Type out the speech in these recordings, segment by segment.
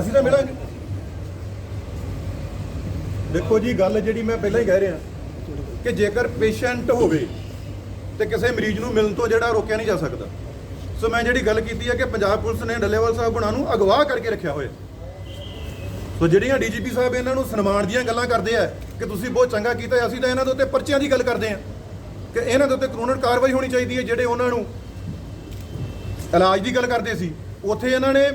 ਅਸੀਂ ਤਾਂ ਮਿਲਾਂਗੇ। ਦੇਖੋ ਜੀ, ਗੱਲ ਜਿਹੜੀ ਮੈਂ ਪਹਿਲਾਂ ਹੀ ਕਹਿ ਰਿਹਾ ਕਿ ਜੇਕਰ ਪੇਸ਼ੈਂਟ ਹੋਵੇ ਤੇ ਕਿਸੇ ਮਰੀਜ਼ ਨੂੰ ਮਿਲਣ ਤੋਂ ਜਿਹੜਾ ਰੋਕਿਆ ਨਹੀਂ ਜਾ ਸਕਦਾ। ਸੋ ਮੈਂ ਜਿਹੜੀ ਗੱਲ ਕੀਤੀ ਹੈ ਕਿ ਪੰਜਾਬ ਪੁਲਿਸ ਨੇ ਡੱਲੇਵਾਲ ਸਾਹਿਬ ਹੁਣਾਂ ਨੂੰ ਅਗਵਾ ਕਰਕੇ ਰੱਖਿਆ ਹੋਇਆ। ਸੋ ਜਿਹੜੀਆਂ ਡੀਜੀਪੀ ਸਾਹਿਬ ਇਹਨਾਂ ਨੂੰ ਸਨਮਾਨ ਦੀਆਂ ਗੱਲਾਂ ਕਰਦੇ ਆ ਕਿ ਤੁਸੀਂ ਬਹੁਤ ਚੰਗਾ ਕੀਤਾ ਅਸੀਂ ਤਾਂ ਇਹਨਾਂ ਦੇ ਉੱਤੇ ਪਰਚਿਆਂ ਦੀ ਗੱਲ ਕਰਦੇ ਆ ਕਿ ਇਹਨਾਂ ਦੇ ਉੱਤੇ ਕਾਨੂੰਨ ਕਾਰਵਾਈ ਹੋਣੀ ਚਾਹੀਦੀ ਹੈ, ਜਿਹੜੇ ਉਹਨਾਂ ਨੂੰ ਇਲਾਜ ਦੀ ਗੱਲ ਕਰਦੇ ਸੀ। ਉੱਥੇ ਇਹਨਾਂ ਨੇ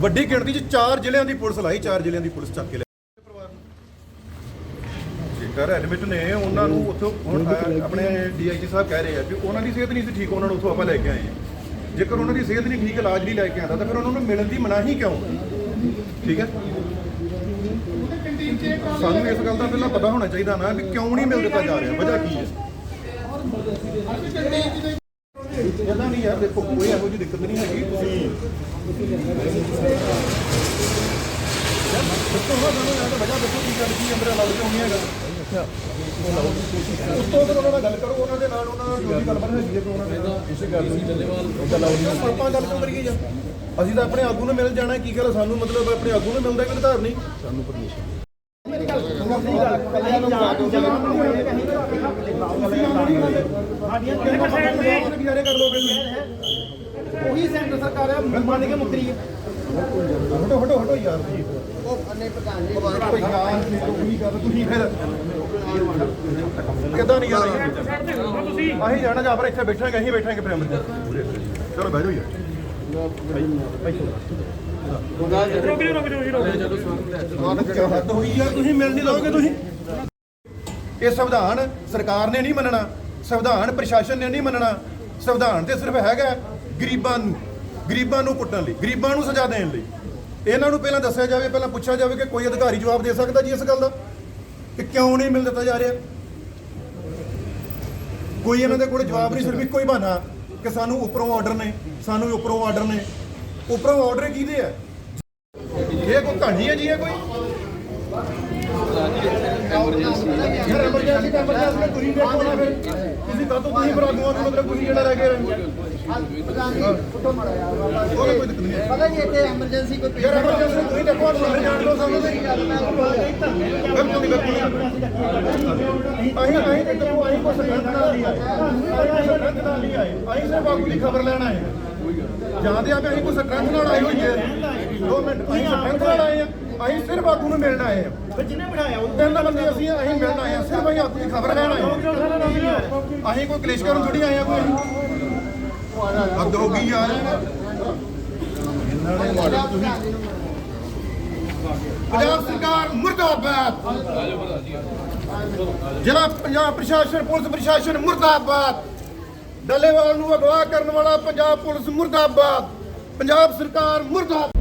ਵੱਡੀ ਗਿਣਤੀ 'ਚ ਚਾਰ ਜ਼ਿਲ੍ਹਿਆਂ ਦੀ ਪੁਲਿਸ ਲਾਈ, ਚਾਰ ਜ਼ਿਲ੍ਹਿਆਂ ਦੀ ਪੁਲਿਸ ਚੱਕ ਕੇ ਲੈ ਜੇਕਰ ਐਡਮਿਟ ਨੇ, ਉਹਨਾਂ ਨੂੰ ਉੱਥੋਂ ਹੁਣ ਅ- ਆਪਣੇ ਡੀਆਈਜੀ ਸਾਹਿਬ ਕਹਿ ਰਹੇ ਆ ਕਿ ਉਹਨਾਂ ਦੀ ਸਿਹਤ ਨਹੀਂ ਸੀ ਠੀਕ, ਉਹਨਾਂ ਨੂੰ ਉੱਥੋਂ ਆਪਾਂ ਲੈ ਕੇ ਆਏ ਹਾਂ। ਜੇਕਰ ਉਹਨਾਂ ਦੀ ਸਿਹਤ ਨਹੀਂ ਠੀਕ, ਇਲਾਜ ਨਹੀਂ ਲੈ ਕੇ ਆਂਦਾ ਤਾਂ ਫਿਰ ਉਹਨਾਂ ਨੂੰ ਮਿਲਣ ਦੀ ਮਨਾਹੀ ਕਿਉਂ ਠੀਕ ਹੈ? ਸਾਨੂੰ ਇਸ ਗੱਲ ਦਾ ਪਹਿਲਾਂ ਪਤਾ ਹੋਣਾ ਚਾਹੀਦਾ ਨਾ ਵੀ ਕਿਉਂ ਨਹੀਂ ਮਿਲ ਦਿੱਤਾ ਜਾ ਰਿਹਾ ਵਜ੍ਹਾ ਕੀ ਹੈ ਇਹਦਾ ਨਹੀਂ ਯਾਰ ਦੇਖੋ, ਕੋਈ ਇਹੋ ਜਿਹੀ ਦਿੱਕਤ ਨਹੀਂ ਹੈਗੀ, ਤੁਸੀਂ ਦੱਸੋ ਹਾਂ ਸਾਨੂੰ ਯਾਰ ਵਜ੍ਹਾ ਦੱਸੋ ਕੀ ਗੱਲ ਕੀ ਅੰਦਰ ਅਲਾਉ ਕਿਉਂ ਹੈਗਾ ਉਸ ਤੋਂ ਫਿਰ ਉਹਨਾਂ ਨਾਲ ਗੱਲ ਕਰੋ ਉਹਨਾਂ ਦੇ ਨਾਲ ਉਹਨਾਂ ਨਾਲ ਗੱਲਬਾਤ ਹੈਗੀ ਹੈ ਕਿ ਉਹਨਾਂ ਦੇ ਇਸੇ ਗੱਲ ਨੂੰ ਗੱਲ ਆਪਾਂ ਗੱਲ ਕਿਉਂ ਕਰੀਏ ਯਾਰ ਅਸੀਂ ਤਾਂ ਆਪਣੇ ਆਗੂ ਨੂੰ ਮਿਲ ਜਾਣਾ ਕੀ ਗੱਲ ਸਾਨੂੰ ਮਤਲਬ ਆਪਣੇ ਆਗੂ ਨੂੰ ਮਿਲਦਾ ਕਿ ਆਧਾਰ ਨਹੀਂ ਸਾਨੂੰ ਪਰਮਿਸ਼ਨ ਤੁਸੀਂ ਉਹੀ ਸੈਂਟਰ ਸਰਕਾਰ ਹੈ ਮੰਨ ਕੇ ਮੁਕਰੀ ਹੈ ਹਟੋ ਹਟੋ ਹਟੋ ਯਾਰ? ਜੀ ਕੋਈ ਯਾਰ ਤੁਸੀਂ ਗੱਲ ਤੁਸੀਂ ਫਿਰ ਕਿਦਾਂ ਨਹੀਂ ਯਾਰ ਅਸੀਂ ਜਾਣਾ ਜਾ ਪਰ ਇੱਥੇ ਬੈਠਾਂਗੇ ਅਸੀਂ ਬੈਠਾਂਗੇ ਫਿਰ ਚਲੋ ਬਹਿ ਜਾਓ ਯਾਰ। ਤੁਸੀਂ ਮਿਲ ਨਹੀਂ ਲਓਗੇ ਤੁਸੀਂ ਇਹ ਸੰਵਿਧਾਨ ਸਰਕਾਰ ਨੇ ਨਹੀਂ ਮੰਨਣਾ, ਸੰਵਿਧਾਨ ਪ੍ਰਸ਼ਾਸਨ ਨੇ ਨਹੀਂ ਮੰਨਣਾ, ਸੰਵਿਧਾਨ ਤੇ ਸਿਰਫ ਹੈਗਾ ਗਰੀਬਾਂ ਨੂੰ ਗਰੀਬਾਂ ਨੂੰ ਕੁੱਟਣ ਲਈ, ਗਰੀਬਾਂ ਨੂੰ ਸਜ਼ਾ ਦੇਣ ਲਈ। ਇਹਨਾਂ ਨੂੰ ਪਹਿਲਾਂ ਦੱਸਿਆ ਜਾਵੇ, ਪਹਿਲਾਂ ਪੁੱਛਿਆ ਜਾਵੇ ਕਿ ਕੋਈ ਅਧਿਕਾਰੀ ਜਵਾਬ ਦੇ ਸਕਦਾ ਜੀ ਇਸ ਗੱਲ ਦਾ? ਕਿ ਕਿਉਂ ਨਹੀਂ ਮਿਲ ਦਿੱਤਾ ਜਾ ਰਿਹਾ? ਕੋਈ ਇਹਨਾਂ ਦੇ ਕੋਲ ਜਵਾਬ ਨਹੀਂ, ਸਿਰਫ ਇੱਕੋ ਹੀ ਬਹਾਨਾ। ਕਿ ਸਾਨੂੰ ਉੱਪਰੋਂ ਆਰਡਰ ਨੇ, ਸਾਨੂੰ ਉੱਪਰੋਂ ਆਰਡਰ ਨੇ। ਉੱਪਰੋਂ ਆਰਡਰ ਕਿਹਦੇ ਆ? ਇਹ ਕੋਈ ਕਹਾਣੀ ਹੈ ਜੀ ਇਹ ਕੋਈ? ਐਮਰਜੈਂਸੀ ਤਾਂ ਐਮਰਜੈਂਸੀ में ਤੁਸੀਂ ਦੇਖੋ ਨਾ ਫਿਰ ਤੁਸੀਂ ਕਦੋਂ ਤੁਸੀਂ ਬਰਾਗੂਆਂ ਨੂੰ ਮਤਲਬ ਤੁਸੀਂ ਜਿਹੜਾ ਰਹਿ ਗਏ ਉਹਦਾ ਕੋਈ ਦਿੱਕਤ ਨਹੀਂ ਹੈ ਪਤਾ ਨਹੀਂ ਇੱਥੇ ਐਮਰਜੈਂਸੀ ਕੋਈ ਯਾਰ ਐਮਰਜੈਂਸੀ ਤੁਸੀਂ ਦੇਖੋ ਬਾਹਰ ਜਾਣ ਲੋ ਸਾਨੂੰ ਤੇ ਬਿਲਕੁਲ ਨਹੀਂ ਬਿਲਕੁਲ ਨਹੀਂ ਅਸੀਂ ਅਸੀਂ ਤੇ ਦੇਖੋ ਅਸੀਂ ਕੋਈ ਸਰਪੰਚ ਨਾਲ ਨਹੀਂ ਆਏ ਅਸੀਂ ਕੋਈ ਸਰਪੰਚ ਨਾਲ ਨਹੀਂ ਆਏ ਅਸੀਂ ਸਿਰਫ ਬਾਪੂ ਦੀ ਖਬਰ ਲੈਣ ਆਏ ਹਾਂ। ਜਾਂਦੇ ਆ ਕਿ ਅਸੀਂ ਕੋਈ ਸਰਪੰਚ ਨਾਲ ਆਏ ਹੋਈਏ। ਦੋ ਮਿੰਟ ਅਸੀਂ ਸਰਪੰਚ ਨਾਲ ਆਏ ਆ। ਅਸੀਂ ਸਿਰਫ ਬਾਪੂ ਨੂੰ ਮਿਲਣ ਆਏ ਆ। ਜਿਹਨੇ ਬਿਠਾਇਆ ਉਹ ਤਿੰਨ ਬੰਦੇ ਅਸੀਂ ਅਸੀਂ ਮਿਲਣ ਆਏ ਆ। ਸਿਰਫ ਅਸੀਂ ਆਪਣੀ ਖਬਰ ਲੈਣ ਆਏ ਆ। ਅਸੀਂ ਕੋਈ ਕਲੇਸ਼ ਕਰਨ ਥੋੜੀ ਆਏ ਆ ਕੋਈ। ਹੱਦ ਹੋ ਗਈ ਯਾਰ। ਪੰਜਾਬ ਸਰਕਾਰ ਮੁਰਦਾਬਾਦ। ਜ਼ਿਲ੍ਹਾ ਪੰਜਾਬ ਪ੍ਰਸ਼ਾਸਨ ਪੁਲਿਸ ਪ੍ਰਸ਼ਾਸਨ ਮੁਰਦਾਬਾਦ। ਡੱਲੇਵਾਲ ਨੂੰ ਅਗਵਾ ਕਰਨ ਵਾਲਾ ਪੰਜਾਬ ਪੁਲਿਸ ਮੁਰਦਾਬਾਦ। ਪੰਜਾਬ ਸਰਕਾਰ ਮੁਰਦਾਬਾਦ।